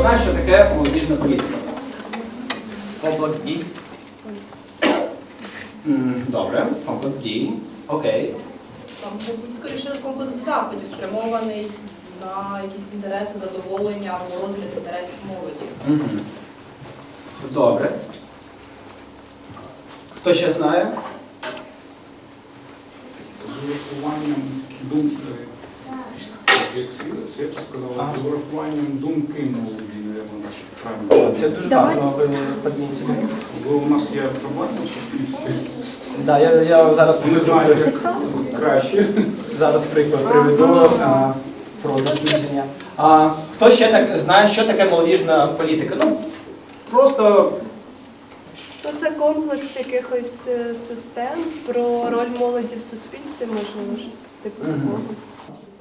знає, що таке молодіжна політика? Комплекс дій. Добре, комплекс дій. Окей. Там, мабуть, скоріше комплекс заходів спрямований на якісь інтереси, задоволення або розгляд інтересів молоді. Добре. Хто ще знає? З урахуванням думки, як Свята сказала, з урахуванням думки молоді, мабуть, правильно. Це дуже гарно ви подмітили. Бо у нас є проблема в суспільстві. Да, я, я зараз Не знаю, як краще. Зараз приклад приведу а, про дослідження. А, хто ще так знає, що таке молодіжна політика? Ну, просто Ну, це комплекс якихось е, систем про роль молоді в суспільстві, можливо, щось типу Мгм. такого.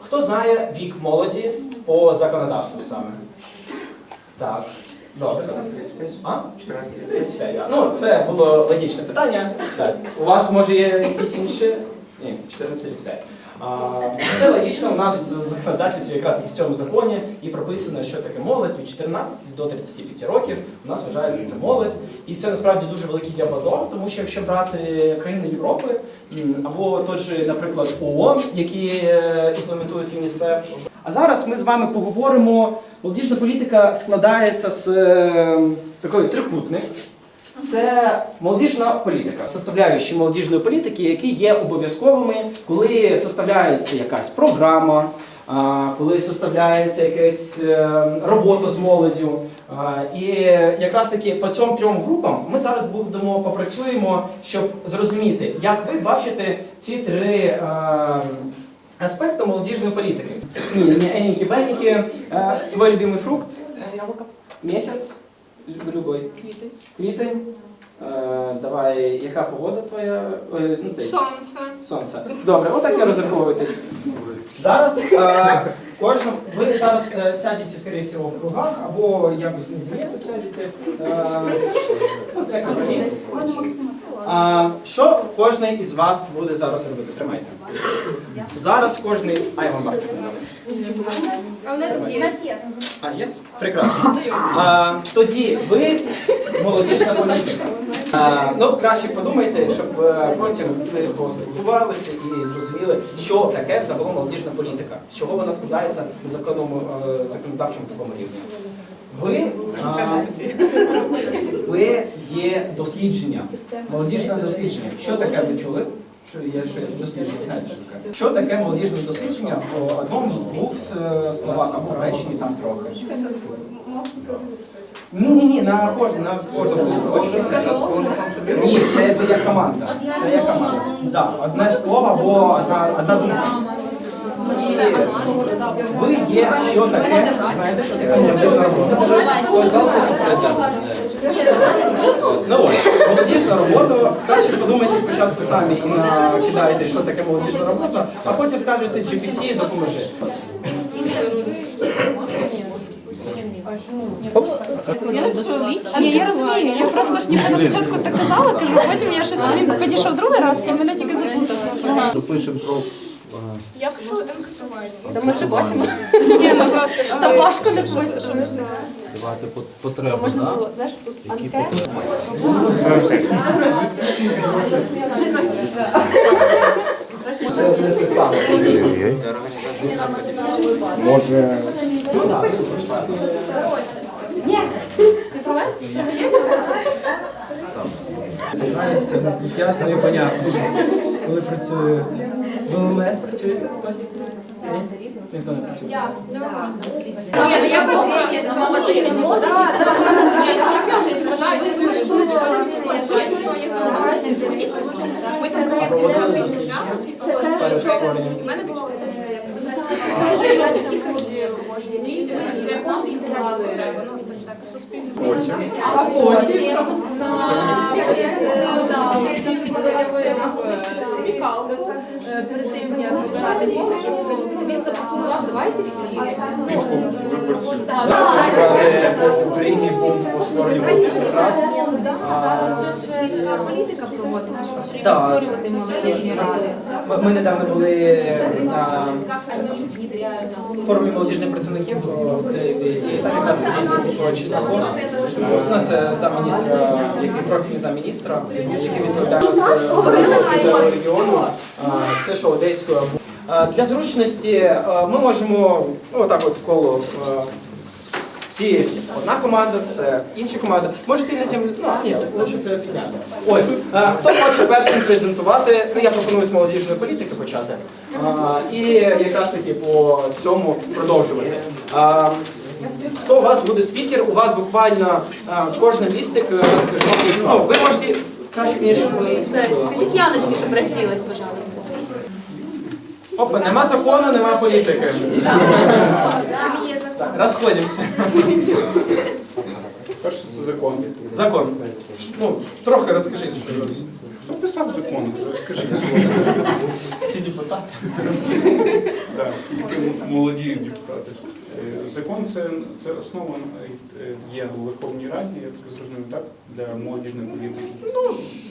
Хто знає вік молоді по законодавству саме? Так. Добре. А? 35. да. Ну, це було логічне питання. Так. У вас може є якісь інші? Ні, 14-35. Це логічно, у нас в якраз таки в цьому законі і прописано, що таке молодь від 14 до 35 років. У нас вважається це молодь. І це насправді дуже великий діапазон, тому що якщо брати країни Європи або той же, наприклад, ООН, які е, імплементують ЮНІСЕФ. А зараз ми з вами поговоримо. Молодіжна політика складається з е, такої трикутник. Це молодіжна політика, составляючі молодіжної політики, які є обов'язковими, коли составляється якась програма, коли составляється якась е, робота з молоддю. І якраз таки по цьому трьом групам ми зараз будемо попрацюємо, щоб зрозуміти, як ви бачите ці три е, аспекти молодіжної політики. Ні, не еніки беніки Е, Твій любимий фрукт? Місяць. Лю- Любой. Квітень. Квітень. Е, давай, яка погода твоя? Е, ну, цей. Сонце. Сонце. Добре, отак і розраховуєтесь. Зараз е, кожна, ви зараз е, сядете, скоріше всього, в кругах, або якось на землі тут сядете. Е, ну, це. А, що кожен із вас буде зараз робити? Тримайте. Зараз кожен. А я вам бачу. А у нас є. У нас є. А, є? Прекрасно. А, тоді ви молодіжна політика. А, ну, краще подумайте, щоб е, потім ми поспілкувалися і зрозуміли, що таке взагалом молодіжна політика, з чого вона складається на законному, е, законодавчому такому рівні. Ви, а, ви є дослідження, молодіжне дослідження. Що таке ви чули? Що є що дослідження? Знаєте, що таке? Що таке молодіжне дослідження по одному, двох е, словах або в реченні там трохи? Ні, ні, ні, на кожну, на кожну Ні, це ви як команда. Це як команда. Да, одне слово або одна, одна думка. І ви є, що таке, знаєте, що таке молодіжна робота? Ну ось, молодіжна робота. Краще подумайте спочатку самі і накидаєте, що таке молодіжна робота, а потім скажете GPT допоможи. Ні, я розумію. Я просто ж ніби на початку так казала, кажу, потім я щось він підійшов другий раз і мене тільки заплутав. Допишемо про Я пишу анкетування. Та ми вже бачимо. Ні, ну просто Та важко не пишеш. давати по- потребу. Можна було, знаєш, тут анкет. Провел? Займаюся тут ясно і понятно. Коли працюю. В ММС працює хтось? Ні? Ніхто не працює. Я просто У мене було це А потім перед тим як вибирати конкурс, він запропонував, давайте всі. В Україні був по створенню. Зараз же ж така політика проводиться, що потрібно Так. створювати молодіжні ради. Ми- Ми недавно були на форумі молодіжних працівників в Києві, і там якраз таки про Чесноков. Ну, це замміністра, який профільний замміністра, який відповідає від регіону. Це що Одеської області. А, Для зручності е, ми можемо ну, отак от в коло. е, Ці одна команда, це інша команда. Можете і на землю. Ну, ні, лише підняти. Ось. е, Хто хоче першим презентувати? Ну, я пропоную з молодіжної політики почати. А, І якраз таки по цьому продовжувати. А, Хто у вас буде спікер? У вас буквально а, кожен лістик е, розкажу. Ну, ви можете краще ніж Скажіть Яночки, щоб розділась, пожалуйста. Опа, нема закону, нема політики. Так, розходимося. Перше це закон. Закон. Ну, трохи розкажіть, що Хто писав закон? Розкажи. ці депутати. Так, тільки молоді депутати. Закон це, це основа е, є у Верховній Раді, я так зрозумів, так? Для молодіжної політики.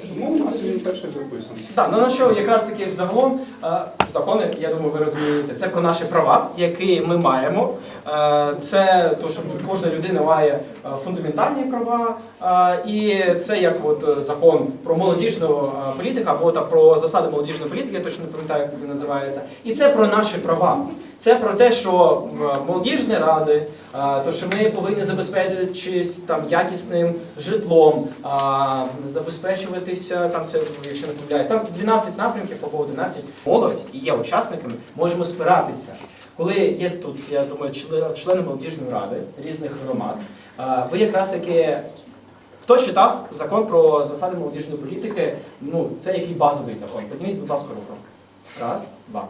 Тому у нас він перший записаний. Так, ну на що якраз таки загалом е, закони, я думаю, ви розумієте, це про наші права, які ми маємо. Е, Це то, що кожна людина має фундаментальні права, і це як от е, закон про молодіжну е, політику або так про засади молодіжної політики, я точно не пам'ятаю, як він називається. І це про наші права. Це про те, що е, молодіжні ради, то що ми повинні забезпечитись там якісним житлом, забезпечуватися там це, якщо не помиляюсь, там 12 напрямків по 11. Молодь і є учасниками, можемо спиратися. Коли є тут, я думаю, члени, молодіжної ради різних громад, ви якраз таки. Хто читав закон про засади молодіжної політики? Ну, це який базовий закон. Підніміть, будь ласка, руку. Раз, два.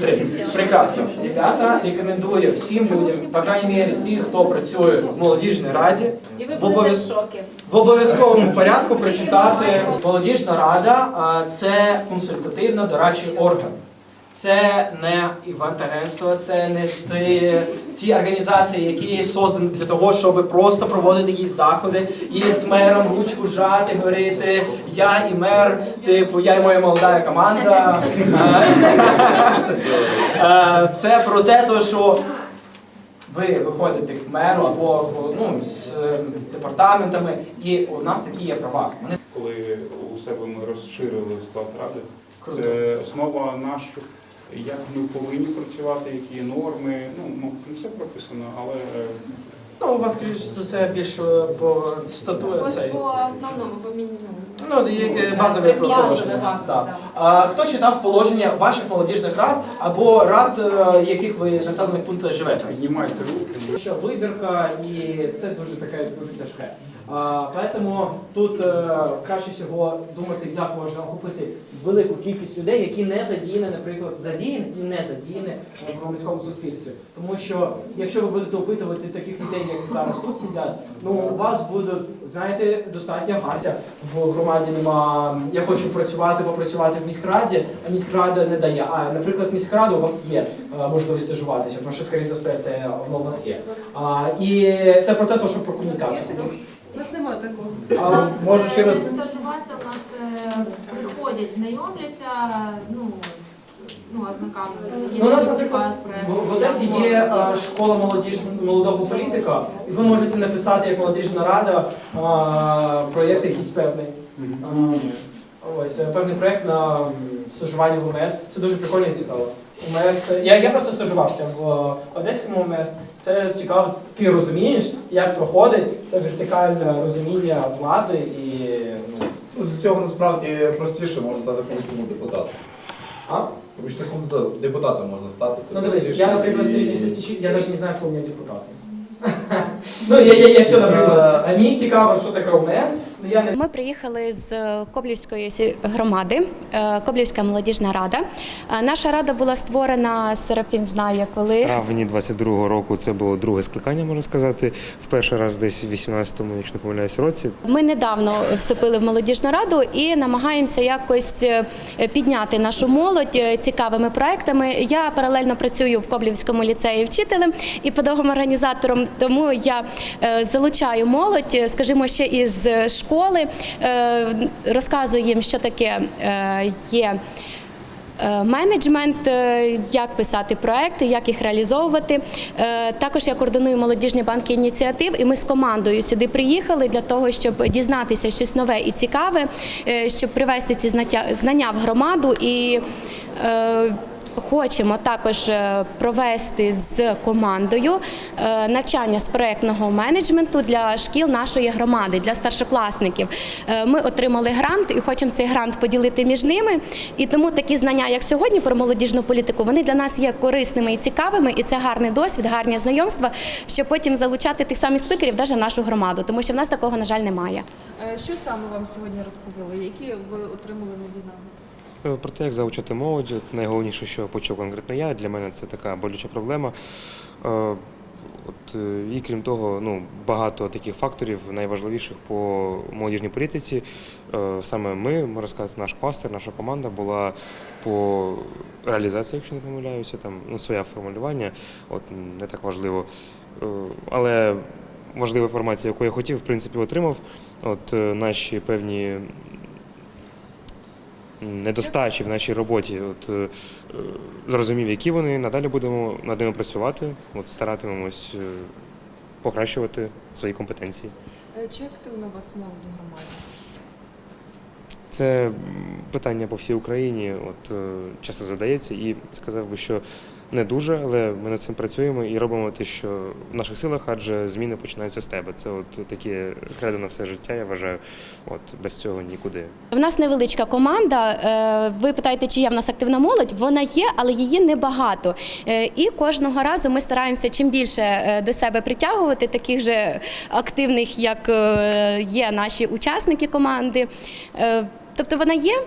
Три. Прекрасно. Ребята, рекомендую всім людям, по крайній мірі, ті, хто працює в молодіжній раді, І ви в, будете в обов'яз... шокі. в обов'язковому порядку прочитати молодіжна рада. а, Це консультативно дорадчий орган. Це не івент-агентство, це не ті, ті організації, які создані для того, щоб просто проводити якісь заходи і з мером ручку жати, говорити я і мер, типу я і моя молода команда. Е, Це про те, що ви виходите к меру або ну, з е, департаментами, і у нас такі є права. Коли у себе ми розширили склад ради, це основа наша, як ми повинні працювати, які норми. Ну, ну, не все прописано, але е, Ну, у вас, скоріш за все, більш е, по Ось цей. по основному поміну. Ну, є базове Базове, положення. базове, Так. так. А, хто читав положення ваших молодіжних рад або рад, е, яких ви населених пунктах живете? піднімайте руки. Що вибірка і це дуже таке дуже тяжке. Поэтому тут е, краще всього думати, як можна охопити велику кількість людей, які не задіяні, наприклад, задіяні і не задіяні в громадському суспільстві. Тому що якщо ви будете опитувати таких людей, як зараз тут сидять, ну у вас будуть, знаєте, достатньо гаття. В громаді нема я хочу працювати, попрацювати в міськраді, а міськрада не дає. А наприклад, міськрада у вас є е, можливість стажуватися, тому що, скоріше за все, це воно у вас є. А, і це про те, що про комунікацію. У нас немає такого. А, У нас може е, через стажуватися, у нас е, приходять, знайомляться, ну, з- ну, ознакомлюються. Є Ну, у нас, наприклад, в, в Одесі є а, школа молодіж, молодого політика, і ви можете написати як молодіжна рада а, проєкт якийсь певний. А, Ось е, певний проєкт на м, стажування в УМС. Це дуже прикольно і цікаво. УМС. Я, я просто стажувався в Одеському УМС. Це цікаво. Ти розумієш, як проходить це вертикальне розуміння влади і ну, Ну, для цього насправді простіше можна стати помічником депутата. а? Помічником до- депутата можна стати. це Ну дивись, простіше. я, наприклад, середньостатистичний, я навіть не знаю, хто у мене депутати. Ну, я, я, якщо, наприклад, а мені цікаво, що таке я не Ми приїхали з Коблівської громади, е, Коблівська молодіжна рада. Е, Наша рада була створена, Серафім знає, коли. травні 22-го року це було друге скликання, можна сказати. В перший раз десь в 18-му, якщо не помиляюсь, році. Ми недавно вступили в молодіжну раду і намагаємося якось е, підняти нашу молодь е, цікавими проектами. Я паралельно працюю в Коблівському ліцеї вчителем і педагогом організатором, тому я е, залучаю молодь, е, скажімо, ще із школи, е, розказую їм, що таке е, є. е, менеджмент, як писати проекти, як їх реалізовувати. Також я координую молодіжні банки ініціатив, і ми з командою сюди приїхали для того, щоб дізнатися щось нове і цікаве, щоб привести ці знання в громаду і. Хочемо також е, провести з командою е, навчання з проектного менеджменту для шкіл нашої громади, для старшокласників. Е, Ми отримали грант і хочемо цей грант поділити між ними. І тому такі знання, як сьогодні про молодіжну політику, вони для нас є корисними і цікавими, і це гарний досвід, гарні знайомства, щоб потім залучати тих самих спікерів навіть нашу громаду, тому що в нас такого, на жаль, немає. Що саме вам сьогодні розповіли? Які ви отримали нові навики? Е, Про те, як залучати молодь, найголовніше, що почув конкретно я, для мене це така болюча проблема. Е, От, е, і крім того, ну, багато таких факторів найважливіших по молодіжній політиці. Саме ми, можна сказати, наш кластер, наша команда була по реалізації, якщо не помиляюся, там ну, своє формулювання, от не так важливо. Але важлива інформація, яку я хотів, в принципі, отримав. От наші певні недостачі в нашій роботі. От, е, зрозумів, які вони, надалі будемо над ними працювати, от, старатимемось е, покращувати свої компетенції. Чи активно у вас молоді громаді? Це питання по всій Україні, от, е, часто задається, і сказав би, що не дуже, але ми над цим працюємо і робимо те, що в наших силах, адже зміни починаються з тебе. Це от таке кредо на все життя, я вважаю. От без цього нікуди. В нас невеличка команда. Е, Ви питаєте, чи є в нас активна молодь? Вона є, але її небагато. Е, І кожного разу ми стараємося чим більше е, до себе притягувати таких же активних, як є наші учасники команди. Тобто вона є,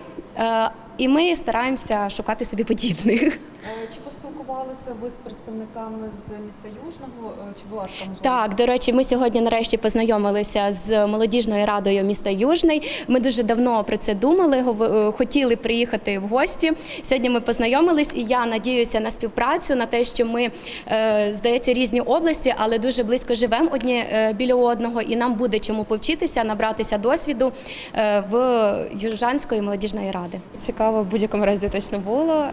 і ми стараємося шукати собі подібних. Чи поспілкувалися ви з представниками з міста Южного? Е, Чи була така можливість? Так, до речі, ми сьогодні нарешті познайомилися з молодіжною радою міста Южний. Ми дуже давно про це думали, е, хотіли приїхати в гості. Сьогодні ми познайомились, і я надіюся на співпрацю, на те, що ми, е, здається, різні області, але дуже близько живемо одні біля одного, і нам буде чому повчитися, набратися досвіду в Южанської молодіжної ради. Цікаво в будь-якому разі точно було.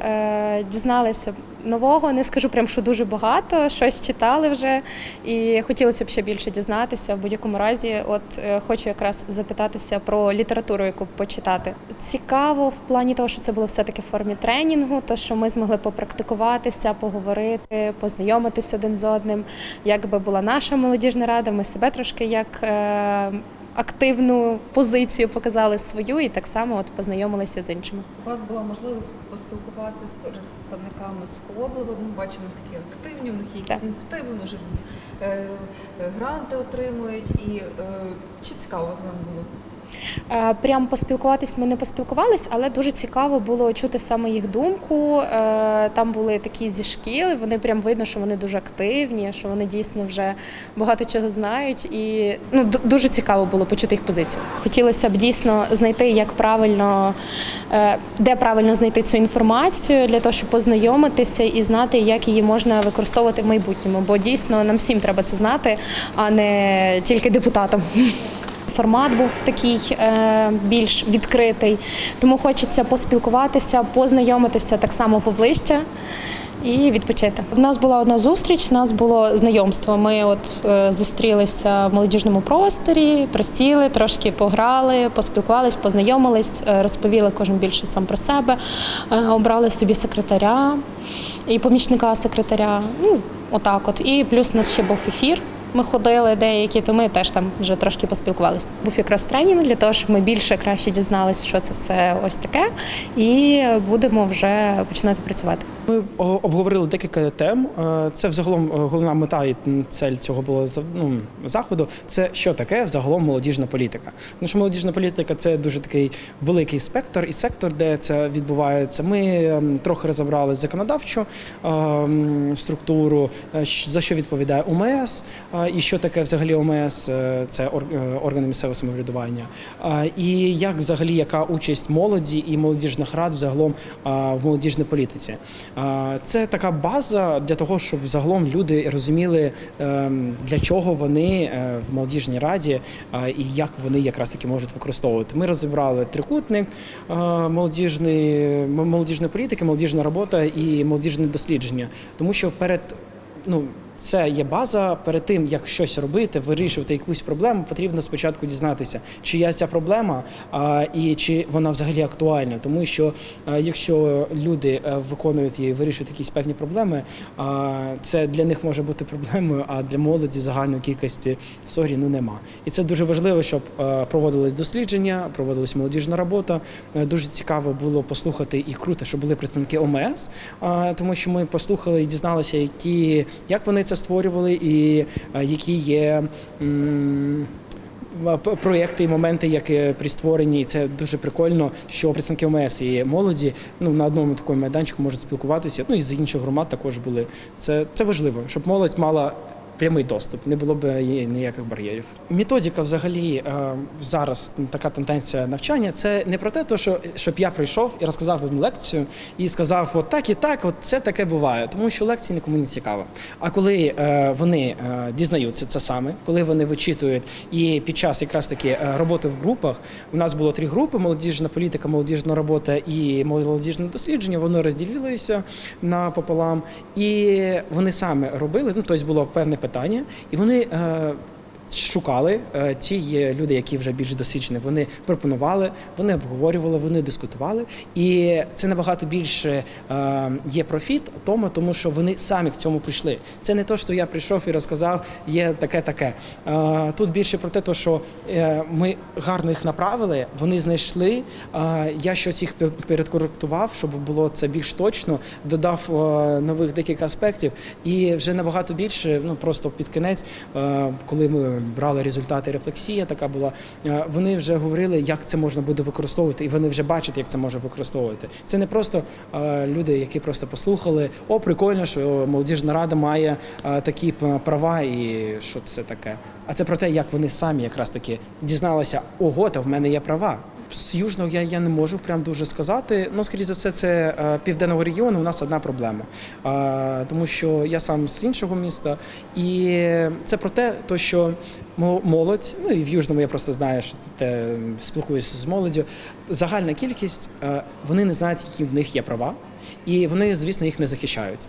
Дізналися нового, не скажу прям, що дуже багато, щось читали вже, і хотілося б ще більше дізнатися. В будь-якому разі, от е, хочу якраз запитатися про літературу, яку почитати. Цікаво в плані того, що це було все-таки в формі тренінгу, то що ми змогли попрактикуватися, поговорити, познайомитися один з одним. Як би була наша молодіжна рада, ми себе трошки як. Активну позицію показали свою і так само от познайомилися з іншими. У вас була можливість поспілкуватися з представниками з Коблева. Ми бачимо такі активні, у них є якісь ініціативи, вони вже е, е, гранти отримують. І е, чи цікаво з ним було? Е, Прям поспілкуватись ми не поспілкувались, але дуже цікаво було чути саме їх думку. Е, Там були такі зі шкіл, вони прям видно, що вони дуже активні, що вони дійсно вже багато чого знають. І ну дуже цікаво було почути їх позицію. Хотілося б дійсно знайти, як правильно, е, де правильно знайти цю інформацію для того, щоб познайомитися і знати, як її можна використовувати в майбутньому. Бо дійсно нам всім треба це знати, а не тільки депутатам. Формат був такий е, більш відкритий, тому хочеться поспілкуватися, познайомитися так само в обличчя і відпочити. В нас була одна зустріч, у нас було знайомство. Ми от е, зустрілися в молодіжному просторі, присіли, трошки пограли, поспілкувались, познайомились, е, розповіли кожен більше сам про себе, е, обрали собі секретаря і помічника секретаря. Ну, отак от. І плюс у нас ще був ефір. Ми ходили деякі, то ми теж там вже трошки поспілкувалися. Був якраз тренінг для того, щоб ми більше краще дізналися, що це все ось таке, і будемо вже починати працювати. Ми обговорили декілька тем. Е, Це взагалом е, головна мета і цель цього було ну, заходу. Це що таке взагалом молодіжна політика. Тому що молодіжна політика це дуже такий великий спектр і сектор, де це відбувається. Ми ем, трохи розібрали законодавчу ем, структуру, е, за що відповідає УМС, е, і що таке взагалі ОМС, це ор- органи місцевого самоврядування, і як взагалі яка участь молоді і молодіжних рад взагалом в молодіжній політиці. Це така база для того, щоб загалом люди розуміли, ем, для чого вони е, в молодіжній раді і як вони якраз таки можуть використовувати. Ми розібрали трикутник е, молодіжної, молодіжної політики, молодіжна робота і молодіжне дослідження, тому що перед ну. Це є база перед тим, як щось робити, вирішувати якусь проблему, потрібно спочатку дізнатися, чи є ця проблема і чи вона взагалі актуальна. Тому що якщо люди е, виконують і вирішують якісь певні проблеми, це для них може бути проблемою, а для молоді загальної кількості сорі ну нема. І це дуже важливо, щоб е, проводились дослідження, проводилась молодіжна робота. Е, Дуже цікаво було послухати і круто, що були представники ОМС, тому що ми послухали і дізналися, які як вони це створювали, і е, які є. Проєкти і моменти, які при створенні, і це дуже прикольно, що представники ОМС і молоді ну на одному такому майданчику можуть спілкуватися. Ну і з інших громад також були. Це, це важливо, щоб молодь мала прямий доступ, не було б ніяких бар'єрів. Методика, взагалі, е, зараз така тенденція навчання. Це не про те, що щоб я прийшов і розказав вам лекцію і сказав, от так і так, от це таке буває, тому що лекції нікому не цікаво. А коли е, вони е, дізнаються це саме, коли вони вичитують і під час якраз таки роботи в групах, у нас було три групи: молодіжна політика, молодіжна робота і молодіжне дослідження. Воно розділилося напополам, і вони саме робили. Ну тобто було певне питання, і вони. Шукали е, ті люди, які вже більш досвідчені. Вони пропонували, вони обговорювали, вони дискутували. І це набагато більше е, є профіт тому, тому що вони самі к цьому прийшли. Це не то, що я прийшов і розказав, є таке таке. Е, Тут більше про те, що ми гарно їх направили, вони знайшли. Я щось їх пер- передкоректував, щоб було це більш точно, додав нових декілька аспектів, і вже набагато більше, ну просто під кінець, коли ми брали результати рефлексія, така була. е, Вони вже говорили, як це можна буде використовувати, і вони вже бачать, як це може використовувати. Це не просто е, люди, які просто послухали. О, прикольно, що молодіжна рада має е, такі права, і що це таке. А це про те, як вони самі якраз таки дізналися, ого, та в мене є права. З южного я, я не можу прям дуже сказати. Ну, скоріше за все, це е, південного регіону. У нас одна проблема, Е, тому що я сам з іншого міста, і це про те, то що молодь, ну і в Южному я просто знаю, що те спілкуюся з молоддю. Загальна кількість е, вони не знають, які в них є права, і вони, звісно, їх не захищають.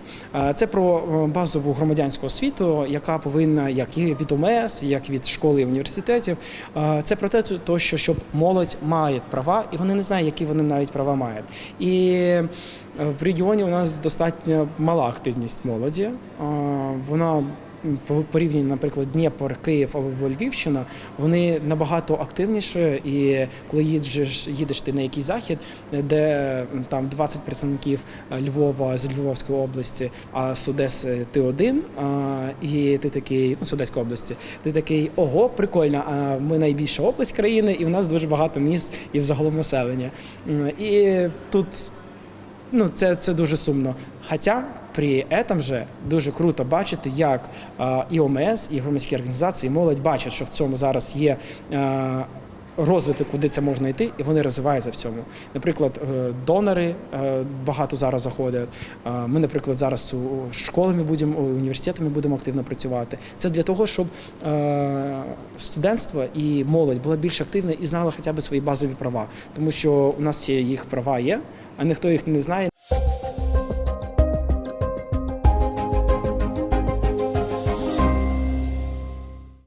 Це про е, базову громадянську освіту, яка повинна як і від ОМС, як від школи і університетів. Це про те, що щоб молодь має права, і вони не знають, які вони навіть права мають. І е, в регіоні у нас достатньо мала активність молоді. Вона порівняно, наприклад, Дніпро, Київ або Львівщина, вони набагато активніші. І коли їдеш, їдеш ти на якийсь захід, де там 20 представників Львова з Львовської області, а з Одеси ти один, і ти такий, ну, з Одеської області, ти такий, ого, прикольно, а ми найбільша область країни, і в нас дуже багато міст і взагалом населення. І тут ну, це, це дуже сумно. Хоча при этом же дуже круто бачити, як і ОМС, і громадські організації, і молодь бачать, що в цьому зараз є. Розвиток, куди це можна йти, і вони розвиваються в цьому. Наприклад, е, донори е, багато зараз заходять. Е, Ми, наприклад, зараз у школами будемо, університетами будемо активно працювати. Це для того, щоб студентство і молодь була більш активна і знала хоча б свої базові права, тому що у нас ці їх права є, а ніхто їх не знає.